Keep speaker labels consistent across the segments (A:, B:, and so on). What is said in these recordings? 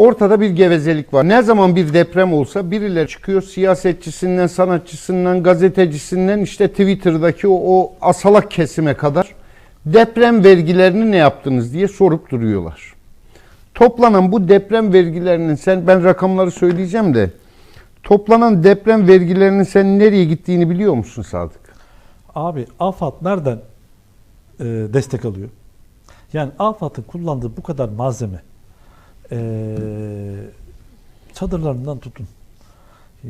A: Ortada bir gevezelik var. Ne zaman bir deprem olsa birileri çıkıyor siyasetçisinden, sanatçısından, gazetecisinden işte Twitter'daki o, o asalak kesime kadar deprem vergilerini ne yaptınız diye sorup duruyorlar. Toplanan bu deprem vergilerinin sen ben rakamları söyleyeceğim de toplanan deprem vergilerinin sen nereye gittiğini biliyor musun Sadık?
B: Abi AFAD nereden e, destek alıyor? Yani AFAD'ın kullandığı bu kadar malzeme e, çadırlarından tutun.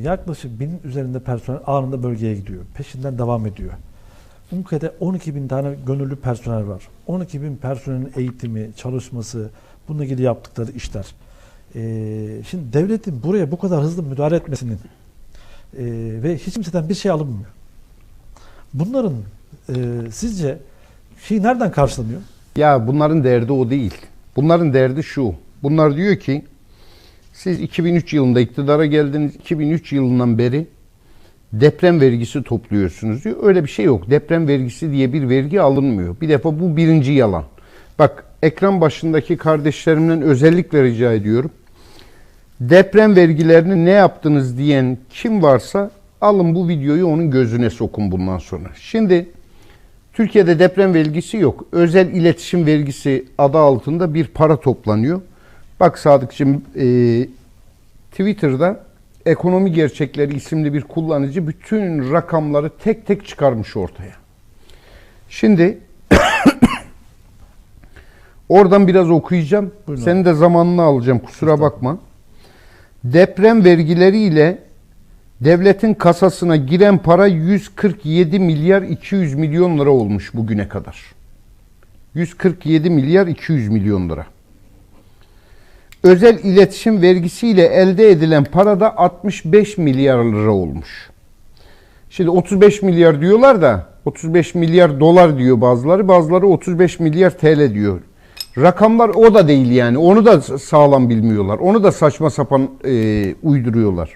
B: Yaklaşık binin üzerinde personel anında bölgeye gidiyor. Peşinden devam ediyor. Umke'de 12 bin tane gönüllü personel var. 12 bin personelin eğitimi, çalışması, bununla ilgili yaptıkları işler. E, şimdi devletin buraya bu kadar hızlı müdahale etmesinin e, ve hiç kimseden bir şey alınmıyor. Bunların e, sizce şey nereden karşılanıyor?
A: Ya bunların derdi o değil. Bunların derdi şu. Bunlar diyor ki siz 2003 yılında iktidara geldiniz. 2003 yılından beri deprem vergisi topluyorsunuz diyor. Öyle bir şey yok. Deprem vergisi diye bir vergi alınmıyor. Bir defa bu birinci yalan. Bak ekran başındaki kardeşlerimden özellikle rica ediyorum. Deprem vergilerini ne yaptınız diyen kim varsa alın bu videoyu onun gözüne sokun bundan sonra. Şimdi Türkiye'de deprem vergisi yok. Özel iletişim vergisi adı altında bir para toplanıyor. Bak Sadıkçım e, Twitter'da Ekonomi Gerçekleri isimli bir kullanıcı bütün rakamları tek tek çıkarmış ortaya. Şimdi oradan biraz okuyacağım.
B: Buyurun
A: Senin de zamanını alacağım kusura bakma. Deprem vergileriyle devletin kasasına giren para 147 milyar 200 milyon lira olmuş bugüne kadar. 147 milyar 200 milyon lira. Özel iletişim vergisiyle elde edilen para da 65 milyar lira olmuş. Şimdi 35 milyar diyorlar da 35 milyar dolar diyor bazıları, bazıları 35 milyar TL diyor. Rakamlar o da değil yani. Onu da sağlam bilmiyorlar. Onu da saçma sapan e, uyduruyorlar.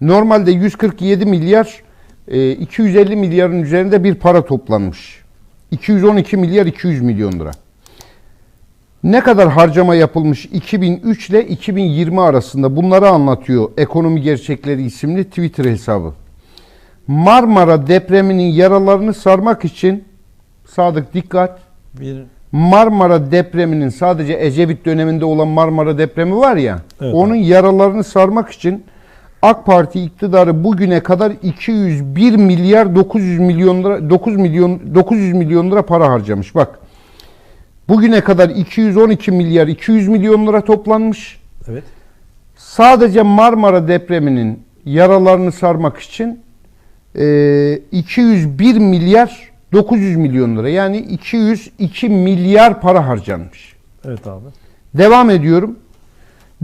A: Normalde 147 milyar e, 250 milyarın üzerinde bir para toplanmış. 212 milyar 200 milyon lira. Ne kadar harcama yapılmış 2003 ile 2020 arasında bunları anlatıyor Ekonomi Gerçekleri isimli Twitter hesabı. Marmara depreminin yaralarını sarmak için Sadık dikkat
B: Bir
A: Marmara depreminin sadece Ecevit döneminde olan Marmara depremi var ya
B: Evet,
A: onun yaralarını sarmak için AK Parti iktidarı bugüne kadar 201 milyar 900 milyon lira 9 milyon 900 milyon lira para harcamış. Bak. Bugüne kadar 212 milyar 200 milyon lira toplanmış.
B: evet.
A: Sadece Marmara depreminin yaralarını sarmak için e, 201 milyar 900 milyon lira yani 202 milyar para harcanmış.
B: Evet abi.
A: Devam ediyorum.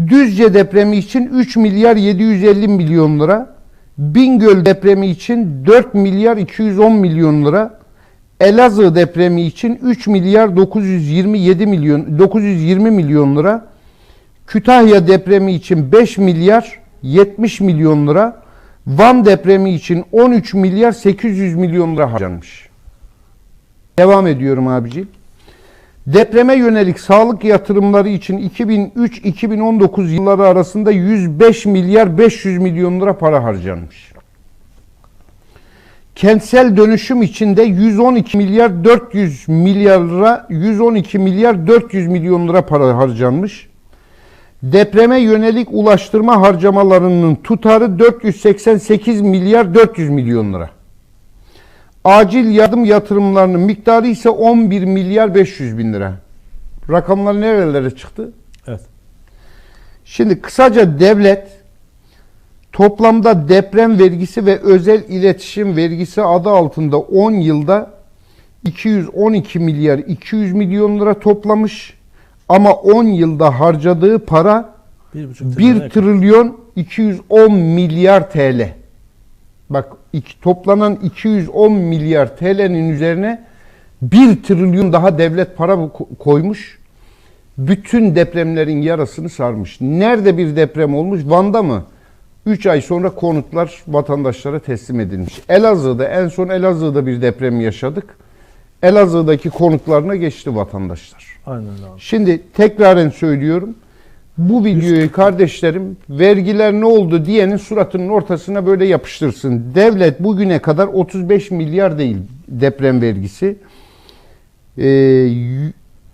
A: Düzce depremi için 3 milyar 750 milyon lira. Bingöl depremi için 4 milyar 210 milyon lira. Elazığ depremi için 3 milyar 927 milyon 920 milyon lira. Kütahya depremi için 5 milyar 70 milyon lira. Van depremi için 13 milyar 800 milyon lira harcanmış. Devam ediyorum abiciğim. Depreme yönelik sağlık yatırımları için 2003-2019 yılları arasında 105 milyar 500 milyon lira para harcanmış. Kentsel dönüşüm içinde 112 milyar 400 milyar lira 112 milyar 400 milyon lira para harcanmış. Depreme yönelik ulaştırma harcamalarının tutarı 488 milyar 400 milyon lira. Acil yardım yatırımlarının miktarı ise 11 milyar 500 bin lira. Rakamlar nerelere çıktı?
B: Evet.
A: Şimdi kısaca devlet toplamda deprem vergisi ve özel iletişim vergisi adı altında 10 yılda 212 milyar 200 milyon lira toplamış ama 10 yılda harcadığı para
B: Bir buçuk
A: 1
B: yakın.
A: trilyon 210 milyar TL. Bak iki, toplanan 210 milyar TL'nin üzerine 1 trilyon daha devlet para ko- koymuş. Bütün depremlerin yarasını sarmış. Nerede bir deprem olmuş? Van'da mı? 3 ay sonra konutlar vatandaşlara teslim edilmiş. Elazığ'da en son Elazığ'da bir deprem yaşadık. Elazığ'daki konutlarına geçti vatandaşlar.
B: Aynen abi.
A: Şimdi tekraren söylüyorum. Bu videoyu kardeşlerim vergiler ne oldu diyenin suratının ortasına böyle yapıştırsın. Devlet bugüne kadar 35 milyar değil deprem vergisi. Ee, y-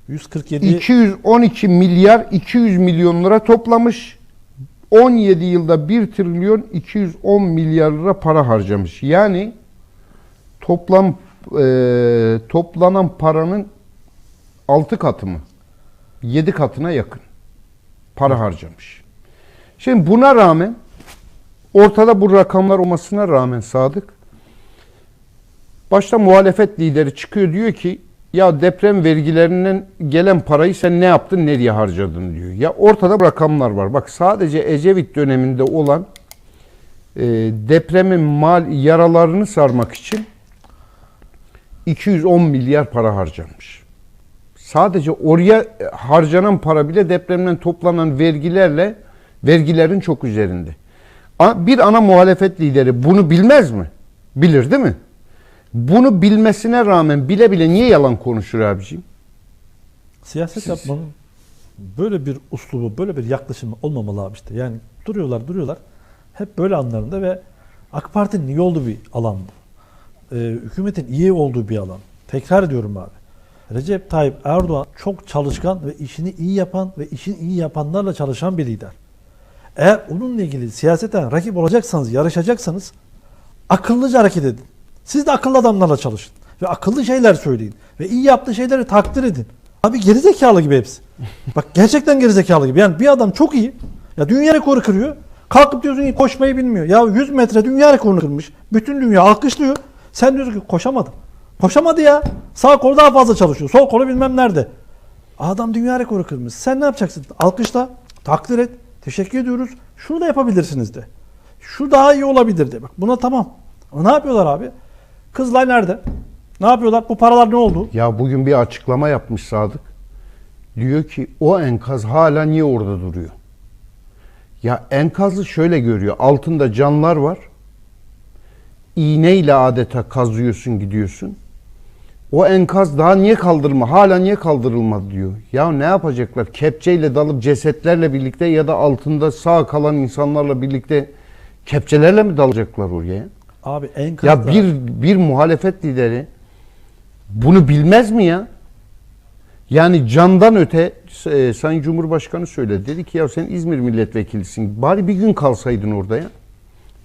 B: 147
A: 212 milyar 200 milyon lira toplamış. 17 yılda 1 trilyon 210 milyar lira para harcamış. Yani toplam e, toplanan paranın 6 katı mı? 7 katına yakın para harcamış. Şimdi buna rağmen ortada bu rakamlar olmasına rağmen Sadık başta muhalefet lideri çıkıyor diyor ki ya deprem vergilerinden gelen parayı sen ne yaptın nereye harcadın diyor. Ya ortada rakamlar var. Bak sadece Ecevit döneminde olan e, depremin mal yaralarını sarmak için 210 milyar para harcanmış. Sadece oraya e, harcanan para bile depremden toplanan vergilerle vergilerin çok üzerinde. Bir ana muhalefet lideri bunu bilmez mi? Bilir değil mi? Bunu bilmesine rağmen bile bile niye yalan konuşur abiciğim?
B: siyaset
A: Siz-
B: yapmanın böyle bir uslubu, böyle bir yaklaşımı olmamalı abi işte. Yani duruyorlar, duruyorlar. Hep böyle anlarında ve AK Parti'nin iyi olduğu bir alan bu. Ee, hükümetin iyi olduğu bir alan. Tekrar ediyorum abi. Recep Tayyip Erdoğan çok çalışkan ve işini iyi yapan ve işini iyi yapanlarla çalışan bir lider. Eğer onunla ilgili siyaseten rakip olacaksanız, yarışacaksanız akıllıca hareket edin. Siz de akıllı adamlarla çalışın. Ve akıllı şeyler söyleyin. Ve iyi yaptığı şeyleri takdir edin. Abi gerizekalı gibi hepsi. Bak gerçekten gerizekalı gibi. Yani bir adam çok iyi. Ya dünya rekoru kırıyor. Kalkıp diyorsun ki koşmayı bilmiyor. Ya 100 metre dünya rekorunu kırmış. Bütün dünya alkışlıyor. Sen diyorsun ki koşamadım. Koşamadı ya. Sağ kolu daha fazla çalışıyor. Sol kolu bilmem nerede. Adam dünya rekoru kırmış. Sen ne yapacaksın? Alkışla, takdir et. Teşekkür ediyoruz. Şunu da yapabilirsiniz de. Şu daha iyi olabilir de. Bak buna tamam. Ama ne yapıyorlar abi? Kızılay nerede? Ne yapıyorlar? Bu paralar ne oldu?
A: Ya bugün bir açıklama yapmış Sadık. Diyor ki o enkaz hala niye orada duruyor? Ya enkazı şöyle görüyor. Altında canlar var. İğneyle adeta kazıyorsun gidiyorsun. O enkaz daha niye kaldırılma? Hala niye kaldırılmadı diyor. Ya ne yapacaklar? Kepçeyle dalıp cesetlerle birlikte ya da altında sağ kalan insanlarla birlikte kepçelerle mi dalacaklar oraya?
B: Abi enkazda...
A: Ya bir bir muhalefet lideri bunu bilmez mi ya? Yani candan öte e, Sayın Cumhurbaşkanı söyledi. Dedi ki ya sen İzmir milletvekilisin. Bari bir gün kalsaydın orada ya.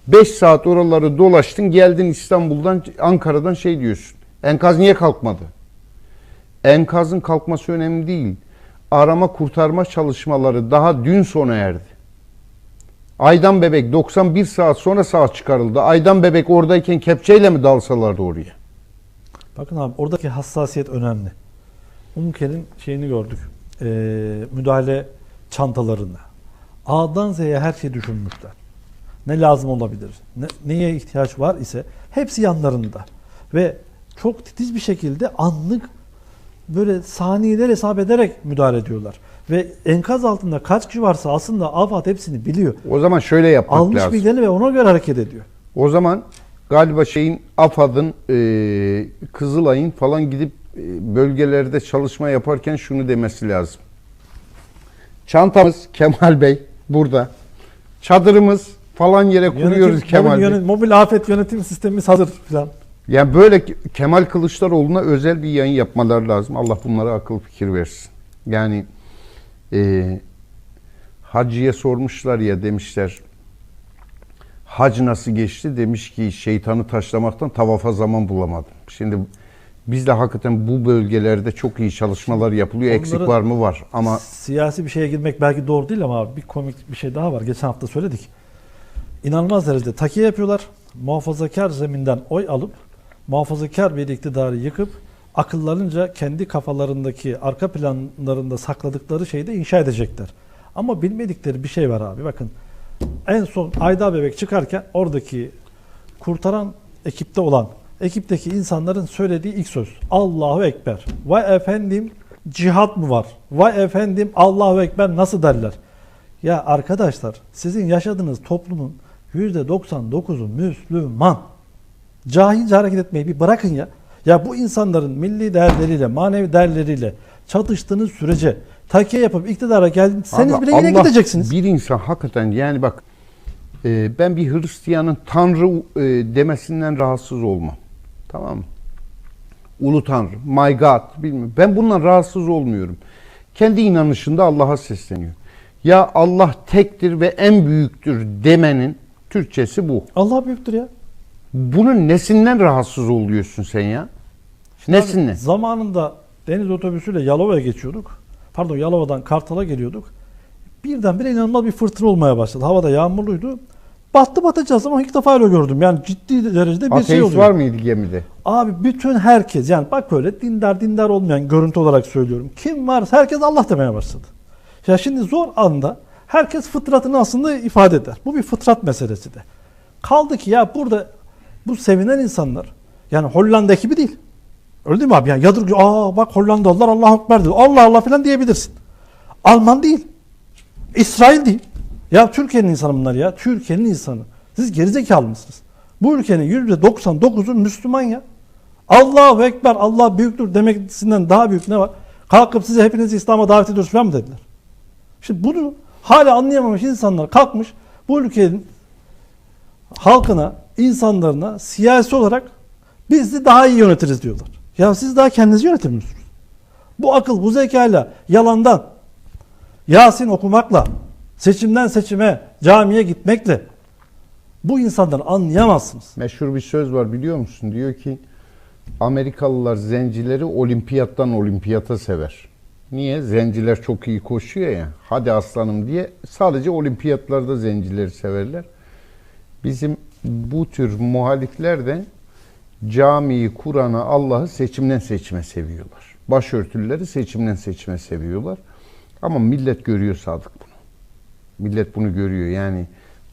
A: 5 saat oraları dolaştın geldin İstanbul'dan Ankara'dan şey diyorsun. Enkaz niye kalkmadı? Enkazın kalkması önemli değil. Arama kurtarma çalışmaları daha dün sona erdi. Aydan Bebek 91 saat sonra sağ çıkarıldı. Aydan Bebek oradayken kepçeyle mi dalsalardı oraya?
B: Bakın abi oradaki hassasiyet önemli. Umke'nin şeyini gördük. Ee, müdahale çantalarında. A'dan Z'ye her şeyi düşünmüşler. Ne lazım olabilir? Ne, neye ihtiyaç var ise hepsi yanlarında. Ve çok titiz bir şekilde anlık böyle saniyeler hesap ederek müdahale ediyorlar. Ve enkaz altında kaç kişi varsa aslında AFAD hepsini biliyor.
A: O zaman şöyle yapmak
B: Almış
A: lazım.
B: bilgilerini ve ona göre hareket ediyor.
A: O zaman galiba şeyin AFAD'ın e, Kızılay'ın falan gidip e, bölgelerde çalışma yaparken şunu demesi lazım. Çantamız Kemal Bey burada. Çadırımız falan yere kuruyoruz
B: Yönetim-
A: Kemal
B: mobil,
A: Bey.
B: yönet- mobil afet yönetim sistemimiz hazır falan.
A: Yani böyle Kemal Kılıçdaroğlu'na özel bir yayın yapmalar lazım. Allah bunlara akıl fikir versin. Yani e, Hacı'ya sormuşlar ya demişler hac nasıl geçti? Demiş ki şeytanı taşlamaktan tavafa zaman bulamadım. Şimdi biz de hakikaten bu bölgelerde çok iyi çalışmalar yapılıyor. Eksik
B: Onları-
A: var mı? Var. Ama
B: Siyasi bir şeye girmek belki doğru değil ama bir komik bir şey daha var. Geçen hafta söyledik. İnanılmaz derecede takiye yapıyorlar. Muhafazakar zeminden oy alıp muhafazakar bir iktidarı yıkıp akıllarınca kendi kafalarındaki arka planlarında sakladıkları şeyi de inşa edecekler. Ama bilmedikleri bir şey var abi. Bakın en son Ayda Bebek çıkarken oradaki kurtaran ekipte olan ekipteki insanların söylediği ilk söz Allahu Ekber. Vay efendim cihat mı var? Vay efendim Allahu Ekber nasıl derler? Ya arkadaşlar sizin yaşadığınız toplumun %99'u Müslüman. Cahilce hareket etmeyi bir bırakın ya. Ya bu insanların milli değerleriyle, manevi değerleriyle çatıştığınız sürece takiye yapıp iktidara
A: Abi
B: bile yine
A: Allah
B: gideceksiniz.
A: Bir insan hakikaten yani bak e, ben bir Hristiyanın Tanrı e, demesinden rahatsız olmam. Tamam mı? Ulu Tanrı, my God bilmiyorum. Ben bundan rahatsız olmuyorum. Kendi inanışında Allah'a sesleniyor. Ya Allah tektir ve en büyüktür demenin Türkçesi bu.
B: Allah büyüktür ya.
A: Bunun nesinden rahatsız oluyorsun sen ya?
B: Abi, zamanında deniz otobüsüyle Yalova'ya geçiyorduk. Pardon Yalova'dan Kartal'a geliyorduk. Birdenbire inanılmaz bir fırtına olmaya başladı. Havada yağmurluydu. Battı batacağız ama ilk defa öyle gördüm. Yani ciddi derecede bir şey
A: Ateist
B: oluyor.
A: var mıydı gemide?
B: Abi bütün herkes yani bak öyle dindar dindar olmayan görüntü olarak söylüyorum. Kim varsa herkes Allah demeye başladı. Ya şimdi zor anda herkes fıtratını aslında ifade eder. Bu bir fıtrat meselesi de. Kaldı ki ya burada bu sevinen insanlar yani Hollanda ekibi değil. Öyle değil mi abi? Yani yadırgıyor. Aa bak Hollandalılar Allah Ekber diyor. Allah Allah falan diyebilirsin. Alman değil. İsrail değil. Ya Türkiye'nin insanı bunlar ya. Türkiye'nin insanı. Siz gerizekalı mısınız? Bu ülkenin %99'u Müslüman ya. Allahu Ekber, Allah büyüktür demesinden daha büyük ne var? Kalkıp size hepinizi İslam'a davet ediyoruz falan mı dediler? Şimdi bunu hala anlayamamış insanlar kalkmış bu ülkenin halkına, insanlarına siyasi olarak bizi daha iyi yönetiriz diyorlar. Ya siz daha kendinizi yönetemiyorsunuz. Bu akıl, bu zekayla, yalandan, Yasin okumakla, seçimden seçime, camiye gitmekle bu insanları anlayamazsınız.
A: Meşhur bir söz var biliyor musun? Diyor ki Amerikalılar zencileri olimpiyattan olimpiyata sever. Niye? Zenciler çok iyi koşuyor ya. Hadi aslanım diye sadece olimpiyatlarda zencileri severler. Bizim bu tür muhalifler de camiyi, Kur'an'ı, Allah'ı seçimden seçime seviyorlar. Başörtüleri seçimden seçime seviyorlar. Ama millet görüyor Sadık bunu. Millet bunu görüyor. Yani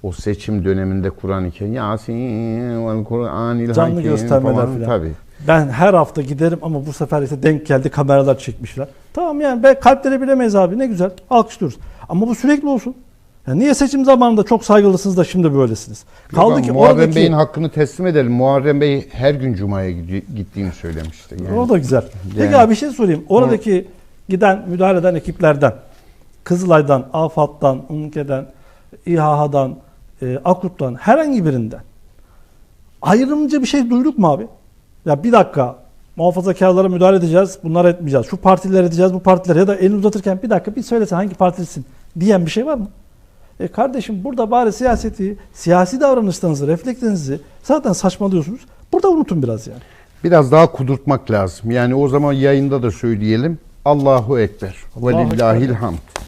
A: o seçim döneminde Kur'an-ı Kerim Yasin vel Kur'anil
B: Canlı göstermeler
A: falan.
B: filan.
A: Tabii.
B: Ben her hafta giderim ama bu sefer ise denk geldi kameralar çekmişler. Tamam yani ben kalpleri bilemeyiz abi ne güzel alkışlıyoruz. Ama bu sürekli olsun. Ya niye seçim zamanında çok saygılısınız da şimdi böylesiniz? Kaldı
A: Yok,
B: ki
A: Muharrem
B: oradaki...
A: Bey'in hakkını teslim edelim. Muharrem Bey her gün Cuma'ya gittiğini söylemişti. Yani.
B: O da güzel. Peki
A: Yani-
B: abi bir şey sorayım. Oradaki giden müdahale eden ekiplerden, Kızılay'dan, AFAD'dan, UNKE'den, İHA'dan, e, AKUT'tan herhangi birinden ayrımcı bir şey duyduk mu abi? Ya bir dakika muhafazakarlara müdahale edeceğiz, bunları etmeyeceğiz. Şu partileri edeceğiz, bu partileri ya da elini uzatırken bir dakika bir söylesen hangi partilisin diyen bir şey var mı? E kardeşim burada bari siyaseti, siyasi davranışlarınızı, reflekslerinizi zaten saçmalıyorsunuz. Burada unutun biraz yani.
A: Biraz daha kudurtmak lazım. Yani o zaman yayında da söyleyelim. Allahu Ekber. Ve
B: Allahu
A: lillahil
B: Ekber.
A: hamd.